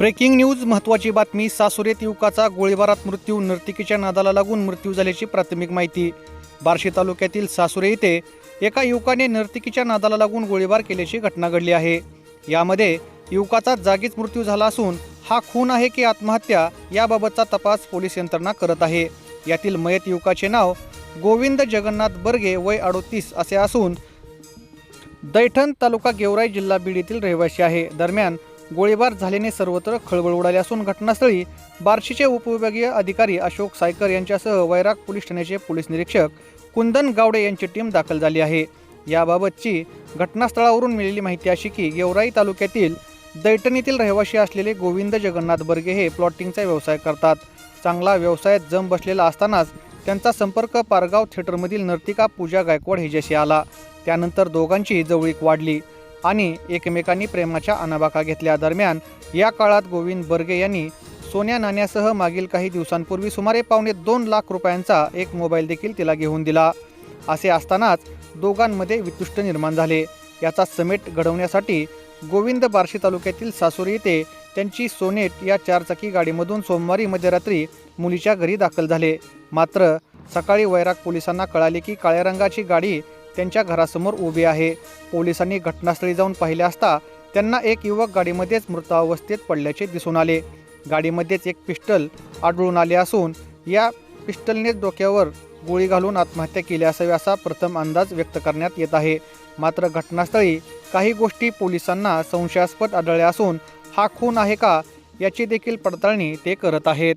Breaking news महत्त्वाची बातमी सासुरेत युवकाचा गोळीबारात मृत्यू नर्तिकीच्या नादाला लागून मृत्यू झाल्याची प्राथमिक माहिती. बार्शी तालुक्यातील सासुरे येथे एका युवकाने नर्तिकीच्या नादाला लागून गोळीबार केल्याची घटना घडली आहे. यामध्ये युवकाचा जागीच मृत्यू झाला असून हा खून आहे की आत्महत्या याबाबतचा तपास पोलीस यंत्रणा करत आहे. यातील मयत युवकाचे नाव गोविंद जगन्नाथ बर्गे वय अडोतीस असे असून दैठण तालुका गेवराई जिल्हा बीड येथील रहिवासी आहे. दरम्यान गोळीबार झाल्याने सर्वत्र खळबळ उडाली असून घटनास्थळी बार्शीचे उपविभागीय अधिकारी अशोक सायकर यांच्यासह वैराग पोलीस ठाण्याचे पोलीस निरीक्षक कुंदन गावडे यांची टीम दाखल झाली आहे. याबाबतची घटनास्थळावरून मिळालेली माहिती अशी की गेवराई तालुक्यातील दैटणीतील रहिवाशी असलेले गोविंद जगन्नाथ बर्गे हे प्लॉटिंगचा व्यवसाय करतात. चांगला व्यवसायात जम बसलेला असतानाच त्यांचा संपर्क पारगाव थिएटरमधील नर्तिका पूजा गायकवाड हिच्याशी आला. त्यानंतर दोघांची जवळीक वाढली. आणि एकमेकांनी प्रेमाच्या अनाबाका घेतल्या दरम्यान या काळात गोविंद बर्गे यांनी सोन्या नाण्यासह मागील काही दिवसांपूर्वी सुमारे पावणे दोन लाख रुपयांचा एक मोबाईल देखील तिला घेऊन दिला. असे असतानाच दोघांमध्ये वितुष्ट निर्माण झाले. याचा समेट घडवण्यासाठी गोविंद बार्शी तालुक्यातील सासुरी येथे त्यांची सोनेट या चारचाकी गाडीमधून सोमवारी मध्यरात्री मुलीच्या घरी दाखल झाले. मात्र सकाळी वैराग पोलिसांना कळाले की काळ्या रंगाची गाडी त्यांच्या घरासमोर उभी आहे. पोलिसांनी घटनास्थळी जाऊन पाहिले असता त्यांना एक युवक गाडीमध्येच मृतावस्थेत पडल्याचे दिसून आले. गाडीमध्येच एक पिस्टल आढळून आले असून या पिस्टलने डोक्यावर गोळी घालून आत्महत्या केली असावी असा प्रथम अंदाज व्यक्त करण्यात येत आहे. मात्र घटनास्थळी काही गोष्टी पोलिसांना संशयास्पद आढळल्या असून हा खून आहे का याची देखील पडताळणी ते करत आहेत.